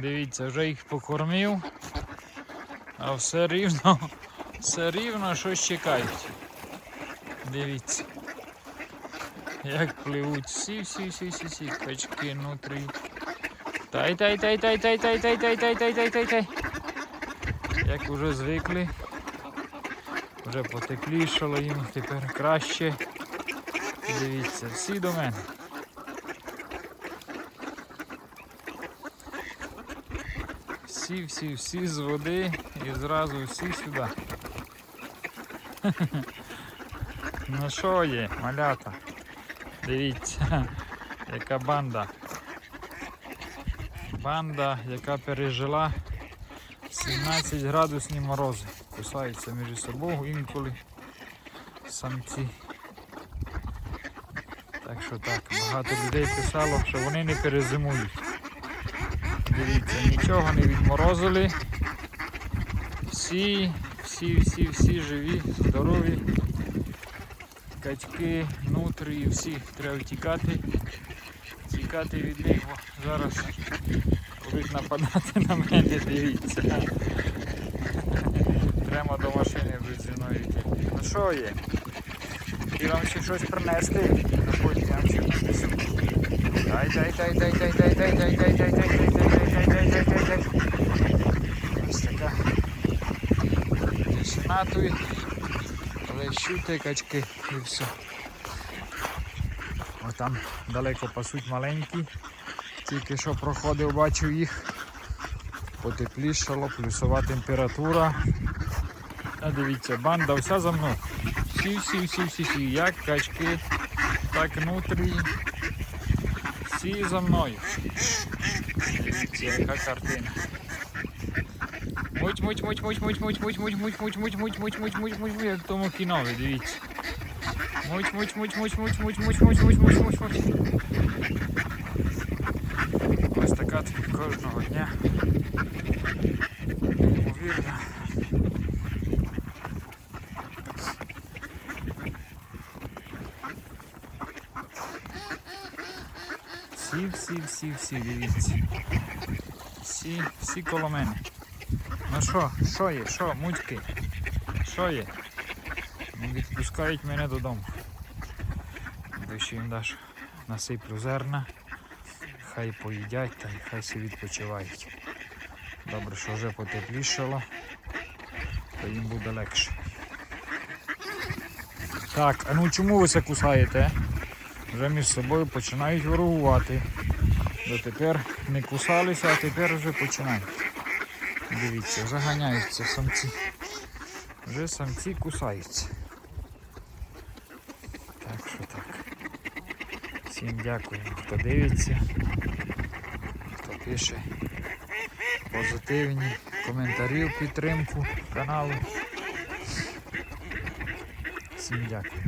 Дивіться, вже їх покормив, а все рівно, все рівно щось чекають. Дивіться. Як пливуть всі, всі, всі, всі, всі качки внутрі. Тай, тай, тай, тай, тай, тай, тай, тай, тай, тай, тай, тай, тай. Як вже звикли. Вже потеплішало їм, тепер краще. Дивіться, всі до мене. Всі, всі, всі з води і зразу всі сюди. Ну що є, малята? Дивіться, яка банда. Банда, яка пережила 17 градусні морози. Кусаються між собою інколи самці. Так що так, багато людей писало, що вони не перезимують. Дивіться, нічого не відморозили. Всі, всі, всі, всі живі, здорові. Качки, нутрі, всі треба втікати. Тікати від них. О, Зараз будуть нападати на мене, дивіться. Прямо до машини будуть зі мною йти. Ну що є? І вам ще щось принести. Заходьте, я вам ще принесу. Дай, дай, дай, дай, дай, дай, дай, дай, дай, дай, дай, дай, дай, дай. Ось така. Тишинатує. Але щути качки і все. Ось там далеко пасуть маленькі. Тільки що проходив, бачив їх. Потеплішало, плюсова температура. А дивіться, банда вся за мною. Всі, всі, всі, всі, всі, як качки, так внутрі. Всі за мною. Дивіться, яка картина. Муть, муть, муть, муть, муть, муть, муть, муть, муть, муть, муть, муть, муть, муть, муть, муть, як в тому кінові, дивіться. Муть, муть, муть, муть, муть, муть, муть, муть, муть, муть, муть, муть. Ось така кожного дня. Неймовірно. Всі, всі, всі, всі, дивіться. Всі, всі коло мене. Ну що, що є, що, мудьки? Що є? Не відпускають мене додому. Дощі їм даш насиплю зерна. Хай поїдять та хай собі відпочивають. Добре, що вже потеплішало, то їм буде легше. Так, а ну чому ви це кусаєте? Вже між собою починають ворогувати. Дотепер не кусалися, а тепер вже починають. Дивіться, заганяються самці. Вже самці кусаються. Так що так. Всім дякуємо, хто дивиться, хто пише позитивні коментарі підтримку каналу. Всім дякую.